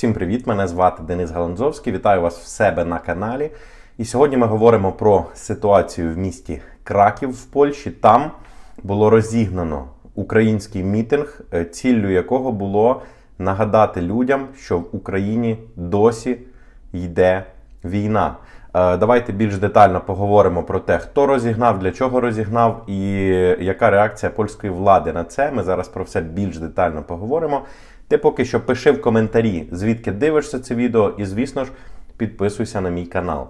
Всім привіт! Мене звати Денис Галанзовський. Вітаю вас в себе на каналі. І сьогодні ми говоримо про ситуацію в місті Краків в Польщі. Там було розігнано український мітинг, е, ціллю якого було нагадати людям, що в Україні досі йде війна. Е, Давайте більш детально поговоримо про те, хто розігнав, для чого розігнав і яка реакція польської влади на це. Ми зараз про все більш детально поговоримо. Ти поки що пиши в коментарі, звідки дивишся це відео, і, звісно ж, підписуйся на мій канал.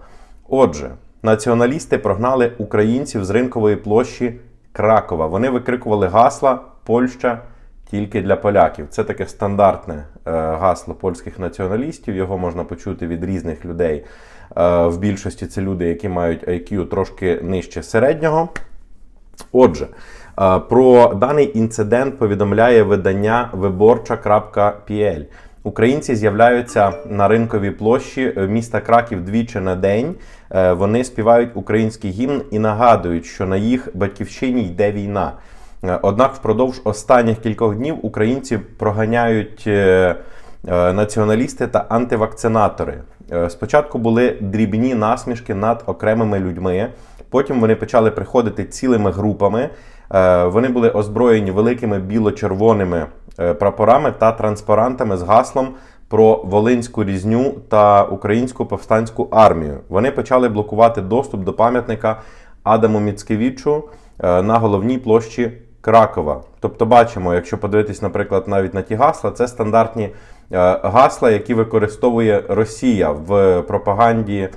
Отже, націоналісти прогнали українців з ринкової площі Кракова. Вони викрикували гасла Польща тільки для поляків. Це таке стандартне е, гасло польських націоналістів. Його можна почути від різних людей. Е, в більшості це люди, які мають IQ трошки нижче середнього. Отже, е, про даний інцидент повідомляє видання виборча.pl. Українці з'являються на ринковій площі е, міста Краків двічі на день. Е, Вони співають український гімн і нагадують, що на їх батьківщині йде війна. Однак впродовж останніх кількох днів українці проганяють націоналісти та антивакцинатори. Е, Спочатку були дрібні насмішки над окремими людьми. Потім вони почали приходити цілими групами. Е, Вони були озброєні великими біло-червоними е, прапорами та транспарантами з гаслом про Волинську різню та українську повстанську армію. Вони почали блокувати доступ до пам'ятника Адаму Міцкевічу е, на головній площі Кракова. Тобто, бачимо, якщо подивитись, наприклад, навіть на ті гасла, це стандартні е, гасла, які використовує Росія в пропаганді е,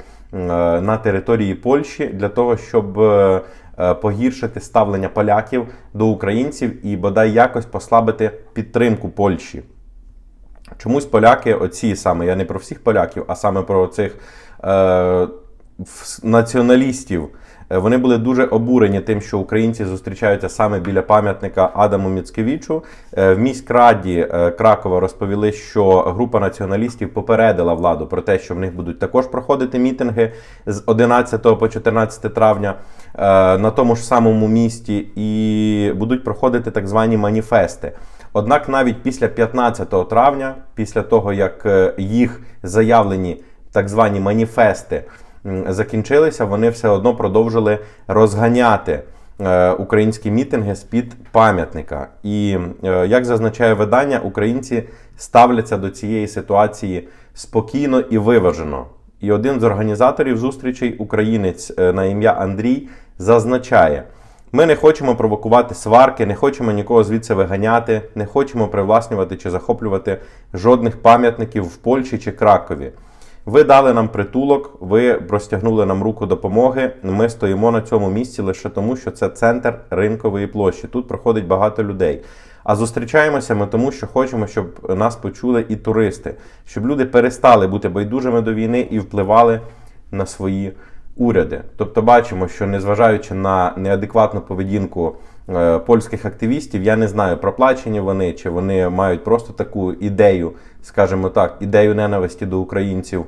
на території Польщі для того, щоб е, е, погіршити ставлення поляків до українців і бодай якось послабити підтримку Польщі. Чомусь поляки, оці саме, я не про всіх поляків, а саме про цих е, націоналістів. Е, Вони були дуже обурені тим, що українці зустрічаються саме біля пам'ятника Адаму Міцкевічу. Е, В міськраді е, Кракова розповіли, що група націоналістів попередила владу про те, що в них будуть також проходити мітинги з 11 по 14 травня на тому ж самому місті, і будуть проходити так звані маніфести. Однак навіть після 15 травня, після того як їх заявлені так звані маніфести закінчилися, вони все одно продовжили розганяти е, українські мітинги з-під пам'ятника. І е, як зазначає видання, українці ставляться до цієї ситуації спокійно і виважено. І один з організаторів зустрічей, українець е, на ім'я Андрій, зазначає. Ми не хочемо провокувати сварки, не хочемо нікого звідси виганяти, не хочемо привласнювати чи захоплювати жодних пам'ятників в Польщі чи Кракові. Ви дали нам притулок, ви простягнули нам руку допомоги. Ми стоїмо на цьому місці лише тому, що це центр ринкової площі. Тут проходить багато людей. А зустрічаємося ми тому, що хочемо, щоб нас почули і туристи, щоб люди перестали бути байдужими до війни і впливали на свої уряди. Тобто бачимо, що незважаючи на неадекватну поведінку польських активістів, я не знаю, проплачені вони чи вони мають просто таку ідею, скажімо так, ідею ненависті до українців.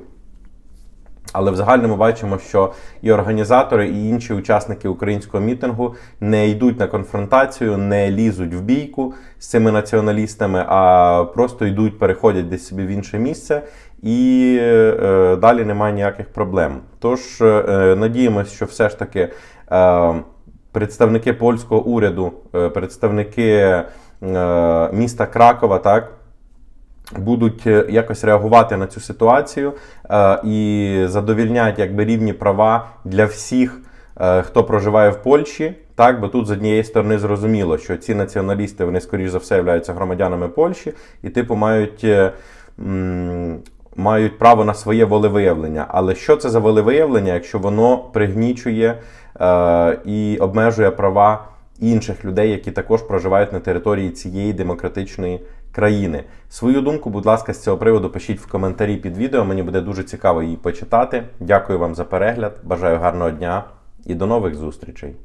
Але в загальному бачимо, що і організатори, і інші учасники українського мітингу не йдуть на конфронтацію, не лізуть в бійку з цими націоналістами, а просто йдуть, переходять десь собі в інше місце, і е, далі немає ніяких проблем. Тож е, надіємося, що все ж таки е, представники польського уряду, е, представники е, міста Кракова, так будуть е, якось реагувати на цю ситуацію е, і задовільнять якби рівні права для всіх, е, хто проживає в Польщі. Так, бо тут з однієї сторони зрозуміло, що ці націоналісти вони скоріш за все являються громадянами Польщі і, типу, мають. е, м, Мають право на своє волевиявлення. Але що це за волевиявлення, якщо воно пригнічує і обмежує права інших людей, які також проживають на території цієї демократичної країни? Свою думку, будь ласка, з цього приводу пишіть в коментарі під відео. Мені буде дуже цікаво її почитати. Дякую вам за перегляд. Бажаю гарного дня і до нових зустрічей.